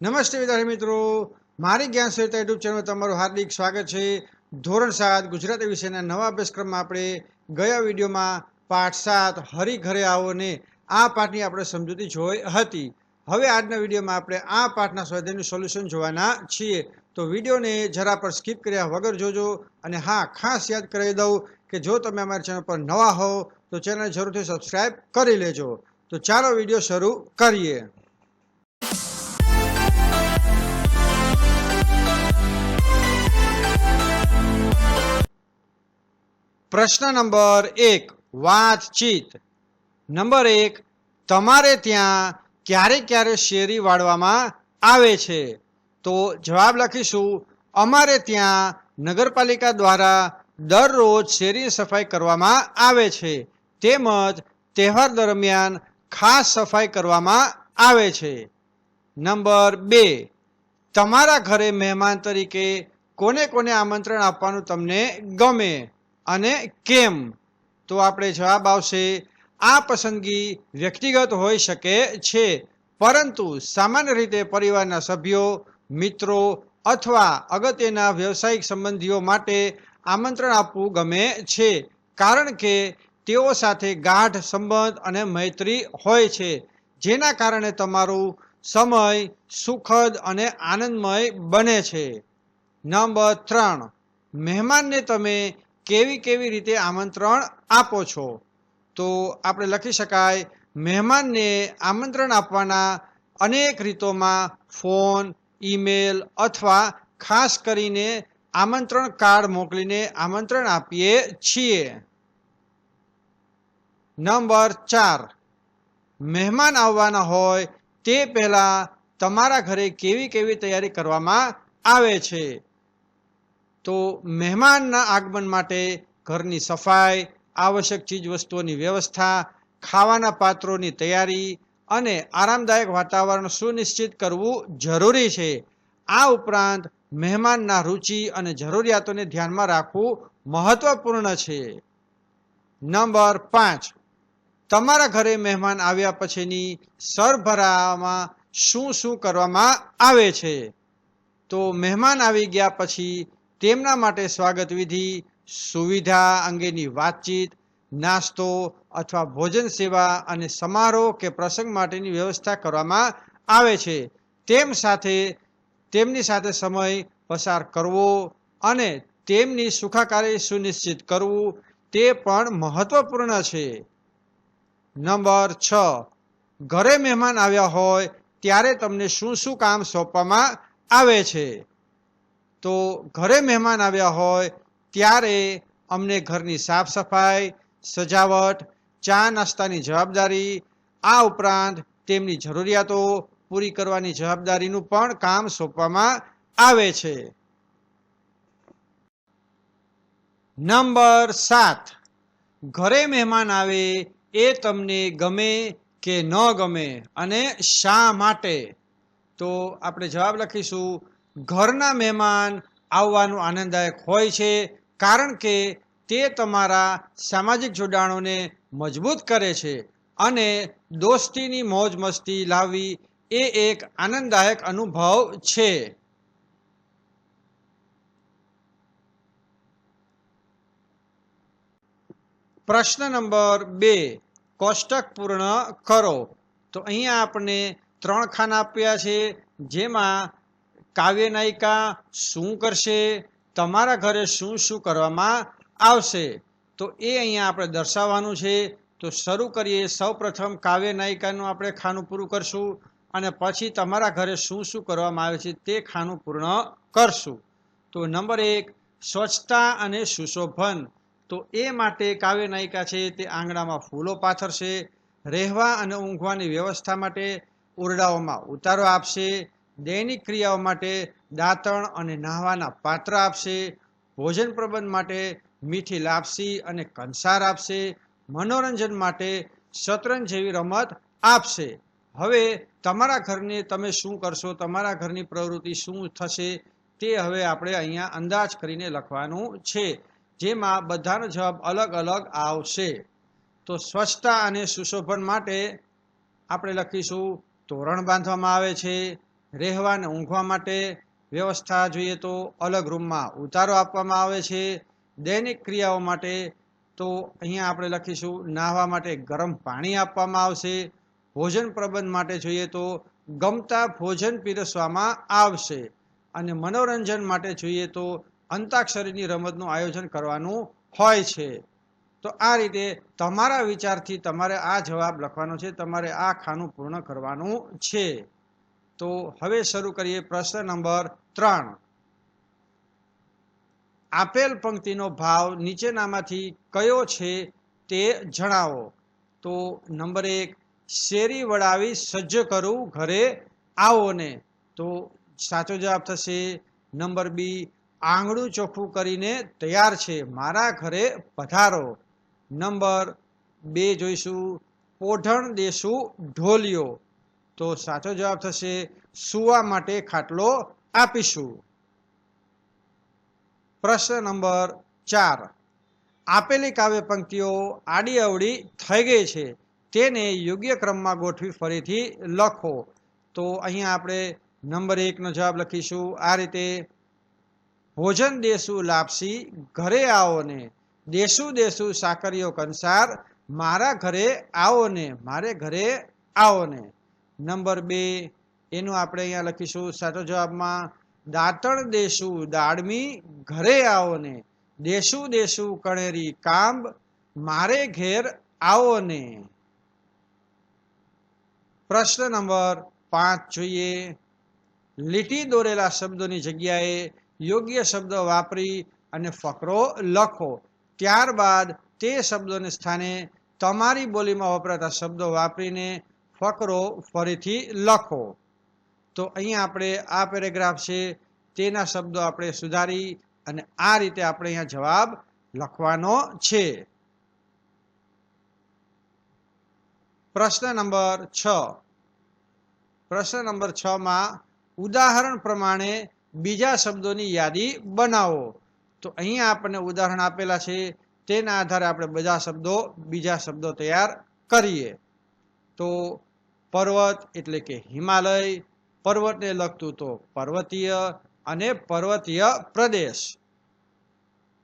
નમસ્તે વિદ્યાર્થી મિત્રો. મારી જ્ઞાન સહિતા યુટ્યુબ ચેનલમાં તમારું હાર્દિક સ્વાગત છે. ધોરણ સાત ગુજરાતી વિષયના નવા અભ્યાસક્રમમાં આપણે ગયા વિડીયોમાં પાઠ સાત હરી ઘરે આવોને આ પાઠની આપણે સમજૂતી જોઈ હતી. હવે આજના વિડીયોમાં આપણે આ પાઠના સ્વાધ્યાયનું સોલ્યુશન જોવાના છીએ. તો વિડીયોને જરા પર સ્કીપ કર્યા વગર જોજો અને હા, ખાસ યાદ કરાવી દઉં કે જો તમે અમારી ચેનલ પર નવા હો તો ચેનલ જરૂરથી સબસ્ક્રાઈબ કરી લેજો. તો ચાલો વીડિયો શરૂ કરીએ. પ્રશ્ન નંબર એક, વાતચીત. નંબર એક, તમારે ત્યાં ક્યારે ક્યારે શેરી વાળવામાં આવે છે? તો જવાબ લખીશું, અમારે ત્યાં નગરપાલિકા દ્વારા દરરોજ શેરી સફાઈ કરવામાં આવે છે. તેમજ તહેવાર દરમિયાન ખાસ સફાઈ કરવામાં આવે છે. નંબર બે, તમારા ઘરે મહેમાન તરીકે કોને કોને આમંત્રણ આપવાનું તમને ગમે? અને કેમ? તો આપણે જવાબ આવશે, આ પસંદગી વ્યક્તિગત હોઈ શકે છે, પરંતુ સામાન્ય રીતે પરિવારના સભ્યો, મિત્રો અથવા અગત્યના વ્યવસાયિક સંબંધીઓ માટે આમંત્રણ આપવું ગમે છે, કારણ કે તેઓ સાથે ગાઢ સંબંધ અને મૈત્રી હોય છે, જેના કારણે તમારું સમય સુખદ અને આનંદમય બને છે. નંબર ત્રણ, મહેમાનને તમે કેવી કેવી રીતે આમંત્રણ આપો છો? તો આપણે લખી શકાય, મહેમાનને આમંત્રણ આપવાના અનેક રીતોમાં ફોન, ઈમેલ અથવા ખાસ કરીને આમંત્રણ કાર્ડ મોકલીને આમંત્રણ આપીએ છીએ. નંબર ચાર. મહેમાન આવવાના હોય તે પહેલાં તમારા ઘરે કેવી કેવી તૈયારી કરવામાં આવે છે? તો મહેમાનના આગમન માટે ઘરની સફાઈ, આવશ્યક ચીજ વસ્તુઓની વ્યવસ્થા, ખાવાના પાત્રોની તૈયારી અને આરામદાયક વાતાવરણ સુનિશ્ચિત કરવું જરૂરી છે. આ ઉપરાંત મહેમાનના રુચિ અને જરૂરિયાતોને ધ્યાનમાં રાખવું મહત્વપૂર્ણ છે. નંબર પાંચ. તમારા ઘરે મહેમાન આવ્યા પછીની સરભરામાં શું શું કરવામાં આવે છે? તો મહેમાન આવી ગયા પછી તેમના માટે સ્વાગત વિધિ, સુવિધા અંગેની વાતચીત, નાસ્તો અથવા ભોજન સેવા અને સમારોહ કે પ્રસંગ માટેની વ્યવસ્થા કરવામાં આવે છે. તેમ સાથે તેમની સાથે સમય પસાર કરવો અને તેમની સુખાકારી સુનિશ્ચિત કરવું તે પણ મહત્વપૂર્ણ છે. નંબર છ. ઘરે મહેમાન આવ્યા હોય ત્યારે તમને શું શું કામ સોંપવામાં આવે છે? તો ઘરે મહેમાન આવ્યા હોય, ત્યારે અમને ઘરની સાફ સફાઈ, સજાવટ, ચા નાસ્તાની જવાબદારી, આ ઉપરાંત તેમની જરૂરિયાતો પૂરી કરવાની જવાબદારીનું પણ કામ સોંપવામાં આવે છે. નંબર સાત. ઘરે મહેમાન આવે એ તમને ગમે કે ન ગમે અને શા માટે? તો આપણે જવાબ લખીશું ઘરના મહેમાન આવવાનું આનંદદાયક હોય છે, કારણ કે તે તમારા સામાજિક જોડાણોને મજબૂત કરે છે અને દોસ્તીની મોજ મસ્તી લાવવી એ એક આનંદદાયક અનુભવ છે. પ્રશ્ન નંબર બે કોષ્ટક પૂર્ણ કરો. તો અહીંયા આપણે ત્રણ ખાના આપ્યા છે, જેમાં કાવ્ય નાયિકા શું કરશે? તમારા ઘરે શું શું કરવામાં આવશે? તો એ અહીંયા આપણે દર્શાવવાનું છે. તો શરૂ કરીએ. સૌ પ્રથમ કાવ્ય નાયિકાનું આપણે ખાનું પૂરું કરશું અને પછી તમારા ઘરે શું શું કરવામાં આવે છે તે ખાનું પૂર્ણ કરશું. તો નંબર એક, સ્વચ્છતા અને સુશોભન. તો એ માટે કાવ્ય નાયિકા છે તે આંગણામાં ફૂલો પાથરશે, રહેવા અને ઊંઘવાની વ્યવસ્થા માટે ઓરડાઓમાં ઉતારો આપશે દૈનિક ક્રિયાઓ માટે દાંતણ અને નાહવાના પાત્ર આપશે, ભોજન પ્રબંધ માટે મીઠી લાપસી અને કંસાર આપશે, મનોરંજન માટે શતરંજ જેવી રમત આપશે. હવે તમારા ઘરને તમે શું કરશો? તમારા ઘરની પ્રવૃત્તિ શું થશે? તે હવે આપણે અહીંયા અંદાજ કરીને લખવાનું છે, જેમાં બધાનો જવાબ અલગ અલગ આવશે. તો સ્વચ્છતા અને સુશોભન માટે આપણે લખીશું, તોરણ બાંધવામાં આવે છે રહેવા અને ઊંઘવા માટે વ્યવસ્થા જોઈએ તો અલગ રૂમમાં ઉતારો આપવામાં આવે છે. દૈનિક ક્રિયાઓ માટે તો અહીંયા આપણે લખીશું, નાહવા માટે ગરમ પાણી આપવામાં આવશે. ભોજન પ્રબંધ માટે જોઈએ તો ગમતા ભોજન પીરસવામાં આવશે. અને મનોરંજન માટે જોઈએ તો અંતાક્ષરીની રમતનું આયોજન કરવાનું હોય છે. તો આ રીતે તમારા વિચારથી તમારે આ જવાબ લખવાનો છે, તમારે આ ખાનું પૂર્ણ કરવાનું છે. તો હવે શરૂ કરીએ પ્રશ્ન નંબર ત્રણ. આપેલ પંક્તિનો ભાવ નીચેનામાંથી કયો છે તે જણાવો. તો નંબર એક, શેરી વડાવી સજ્જ કરું ઘરે આવો ને. તો સાચો જવાબ થશે નંબર બી, આંગળું ચોખ્ખું કરીને તૈયાર છે, મારા ઘરે પધારો. નંબર બે જોઈશું પોઢણ દેશું ઢોલિયો. તો સાચો જવાબ થશે, સુવા માટે ખાટલો આપીશું. પ્રશ્ન નંબર ચાર. આપેલી કાવ્ય પંક્તિઓ આડી અવડી થઈ ગઈ છે. તેને યોગ્ય ક્રમમાં ગોઠવી ફરીથી લખો. તો અહીંયા આપણે નંબર એકનો જવાબ લખીશું. આ રીતે ભોજન દેશું લાપસી ઘરે આવો ને દેશું દેશું સાકરીઓ કંસાર, મારા ઘરે આવો ને, મારે ઘરે આવો ને. નંબર બે, એનું આપણે અહીંયા લખીશું. સાચો જવાબમાં, દાંતણ દેશું દાળમી ઘરે આવો ને. દેશું દેશું કણેરી, કાંબ, મારે ઘેર આવો ને. પ્રશ્ન નંબર પાંચ જોઈએ. લીટી દોરેલા શબ્દોની જગ્યાએ યોગ્ય શબ્દ વાપરી અને ફકરો લખો. ત્યારબાદ તે શબ્દોને સ્થાને તમારી બોલીમાં વપરાતા શબ્દો વાપરીને ફકરો ફરીથી લખો. તો અહીંયા આપણે આ પેરેગ્રાફ છે, તેના શબ્દો આપણે સુધારી અને આ રીતે આપણે અહીંયા જવાબ લખવાનો છે. પ્રશ્ન નંબર છ. પ્રશ્ન નંબર છ માં ઉદાહરણ પ્રમાણે બીજા શબ્દોની યાદી બનાવો. તો અહીંયા આપણને ઉદાહરણ આપેલા છે, તેના આધારે આપણે બધા શબ્દો બીજા શબ્દો તૈયાર કરીએ. તો પર્વત એટલે કે હિમાલય, પર્વતને લગતું તો પર્વતીય અને પર્વતીય પ્રદેશ.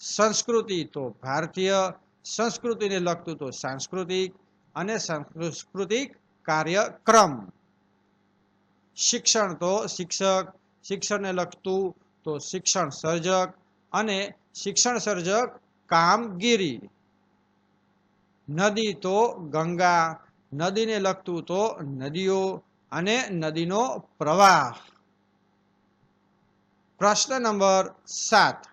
સંસ્કૃતિ તો ભારતીય, સંસ્કૃતિને લગતું તો સાંસ્કૃતિક અને સાંસ્કૃતિક કાર્યક્રમ. શિક્ષણ તો શિક્ષક, શિક્ષણને લગતું તો શિક્ષણ સર્જક અને શિક્ષણ સર્જક કામગીરી. નદી તો ગંગા નદીને લગતું તો નદીઓ અને નદીનો પ્રવાહ. પ્રશ્ન નંબર સાત.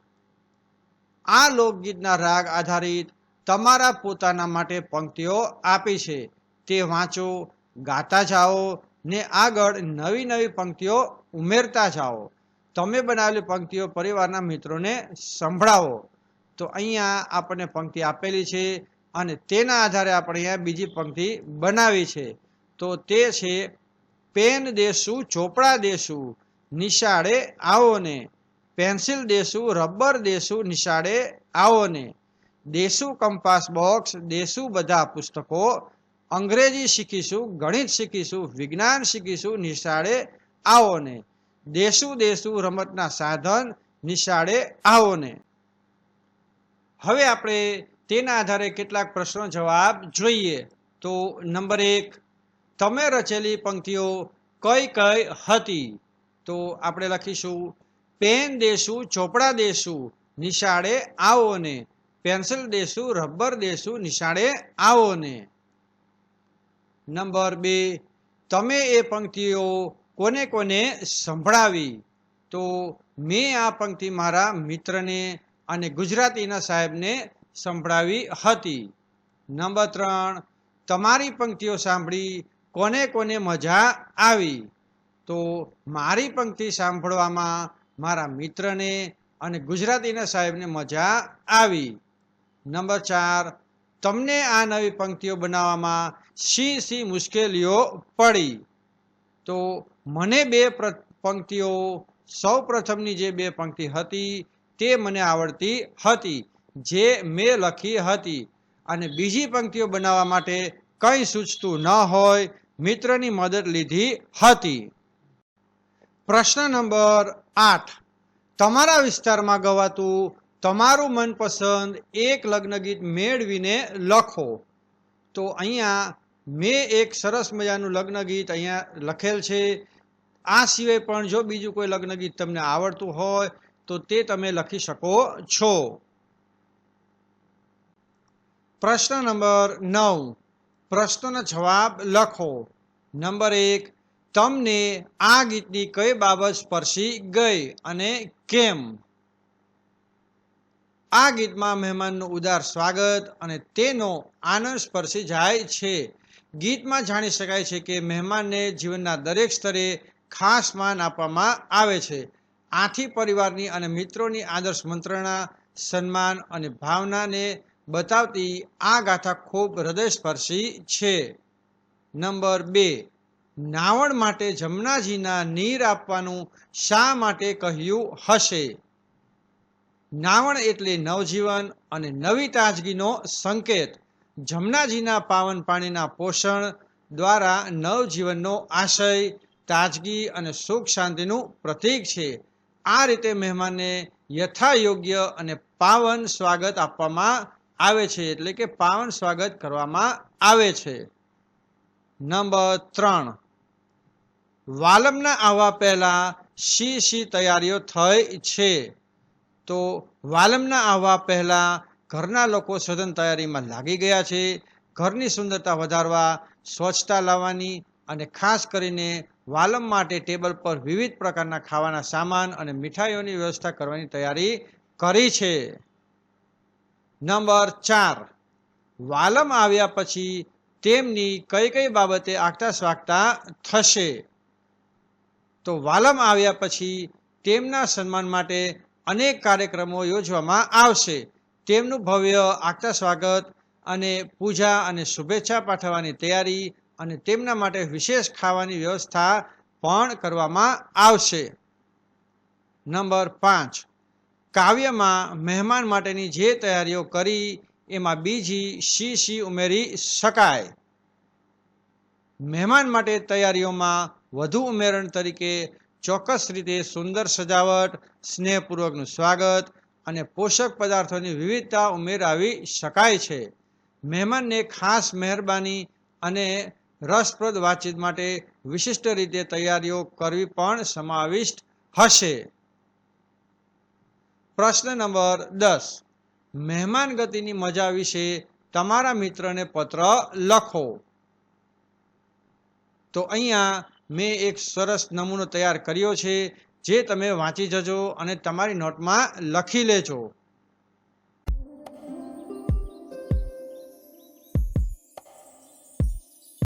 આ લોકગીતના રાગ આધારિત તમારા પોતાના માટે પંક્તિઓ આપી છે. તે વાંચો, ગાતા જાઓ ને આગળ નવી નવી પંક્તિઓ ઉમેરતા જાઓ. તમે બનાવેલી પંક્તિઓ પરિવારના મિત્રોને સંભળાવો. તો અહીંયા આપણને પંક્તિ આપેલી છે અને તેના આધારે આપણે અહીંયા બીજી પંક્તિ બનાવી છે. તો તે છે, પેન દેશું ચોપડા દેશું નિશાળે આવો ને પેન્સિલ દેશું રબર દેશું નિશાળે આવો ને દેશું કંપાસ બોક્સ દેશું બધા પુસ્તકો. અંગ્રેજી શીખીશું, ગણિત શીખીશું, વિજ્ઞાન શીખીશું, નિશાળે આવો ને દેશું દેશું રમતના સાધન, નિશાળે આવો ને હવે આપણે તેના આધારે કેટલાક પ્રશ્નો જવાબ જોઈએ. તો નંબર એક, તમે રચેલી પંક્તિઓ કઈ કઈ હતી? તો આપણે લખીશું, પેન દેશું ચોપડા દેશું નિશાળે આવો ને પેન્સિલ દેશું રબર દેશું નિશાળે આવો ને નંબર બે, તમે એ પંક્તિઓ કોને કોને સંભળાવી? તો મેં આ પંક્તિ મારા મિત્રને અને ગુજરાતીના સાહેબને સંભળાવી હતી. નંબર ત્રણ, તમારી પંક્તિઓ સાંભળી કોને કોને મજા આવી? તો મારી પંક્તિ સાંભળવામાં મારા મિત્રને અને ગુજરાતીના સાહેબને મજા આવી. નંબર ચાર, તમને આ નવી પંક્તિઓ બનાવવામાં સી સી મુશ્કેલીઓ પડી? તો મને બે પંક્તિઓ, સૌ પ્રથમની જે બે પંક્તિ હતી તે મને આવડતી હતી. જે મેં લખી હતી અને બીજી પંક્તિઓ બનાવવા માટે કંઈ સૂચતું ન હોય, મિત્રની મદદ લીધી હતી. પ્રશ્ન નંબર આઠ. તમારા વિસ્તારમાં ગવાતું તમારું મનપસંદ એક લગ્ન ગીત મેળવીને લખો. તો અહીંયા મેં એક સરસ મજાનું લગ્ન ગીત અહીંયા લખેલ છે. આ સિવાય પણ જો બીજું કોઈ લગ્ન ગીત તમને આવડતું હોય, તો તે તમે લખી શકો છો. પ્રશ્ન નંબર નવ. પ્રશ્નનો જવાબ લખો. નંબર એક, તમને આ ગીતની કઈ બાબત સ્પર્શી ગઈ અને કેમ? આ ગીતમાં મહેમાનનું ઉદાર સ્વાગત અને તેનો આનંદ સ્પર્શી જાય છે. ગીતમાં જાણી શકાય છે કે મહેમાનને જીવનના દરેક સ્તરે ખાસ માન આપવામાં આવે છે. આથી પરિવારની અને મિત્રોની આદર્શ મંત્રણા, સન્માન અને ભાવનાને બતાવતી આ ગાથા ખૂબ હૃદયસ્પર્શી છે. નંબર બે, નાવણ માટે જમનાજીના નીર આપવાનું શા માટે કહ્યું હશે? નાવણ એટલે નવજીવન અને નવી તાજગીનો સંકેત. જમનાજીના પાવન પાણીના પોષણ દ્વારા નવજીવનનો આશય, તાજગી અને સુખ શાંતિનું પ્રતીક છે. આ રીતે મહેમાનને યથાયોગ્ય અને પાવન સ્વાગત આપવામાં આવે છે એટલે કે પાવન સ્વાગત કરવામાં આવે છે. નંબર ત્રણ. વાલમના આવવા પહેલા શી શી તૈયારીઓ થઈ છે? તો વાલમના આવવા પહેલા ઘરના લોકો સઘન તૈયારીમાં લાગી ગયા છે. ઘરની સુંદરતા વધારવા, સ્વચ્છતા લાવવાની અને ખાસ કરીને વાલમ માટે ટેબલ પર વિવિધ પ્રકારના ખાવાના સામાન અને મીઠાઈઓની વ્યવસ્થા કરવાની તૈયારી કરી છે. નંબર ચાર. વાલમ આવ્યા પછી તેમની કઈ કઈ બાબતે આગતા સ્વાગતા થશે? તો વાલમ આવ્યા પછી તેમના સન્માન માટે અનેક કાર્યક્રમો યોજવામાં આવશે. તેમનું ભવ્ય આગતા સ્વાગત અને પૂજા અને શુભેચ્છા પાઠવવાની તૈયારી અને તેમના માટે વિશેષ ખાવાની વ્યવસ્થા પણ કરવામાં આવશે. નંબર પાંચ. કાવ્યમાં મહેમાન માટેની જે તૈયારીઓ કરી, એમાં બીજી શી શી ઉમેરી શકાય? મહેમાન માટે તૈયારીઓમાં વધુ ઉમેરણ તરીકે ચોક્કસ રીતે સુંદર સજાવટ, સ્નેહપૂર્વકનું સ્વાગત અને પોષક પદાર્થોની વિવિધતા ઉમેરાવી શકાય છે. મહેમાનને ખાસ મહેરબાની અને રસપ્રદ વાતચીત માટે વિશિષ્ટ રીતે તૈયારીઓ કરવી પણ સમાવિષ્ટ હશે. પ્રશ્ન નંબર દસ. મહેમાન ગતિની મજા વિશે તમારા મિત્રને પત્ર લખો. તો અહીંયા મેં એક સરસ નમૂનો તૈયાર કર્યો છે, જે તમે વાંચી જજો અને તમારી નોટમાં લખી લેજો.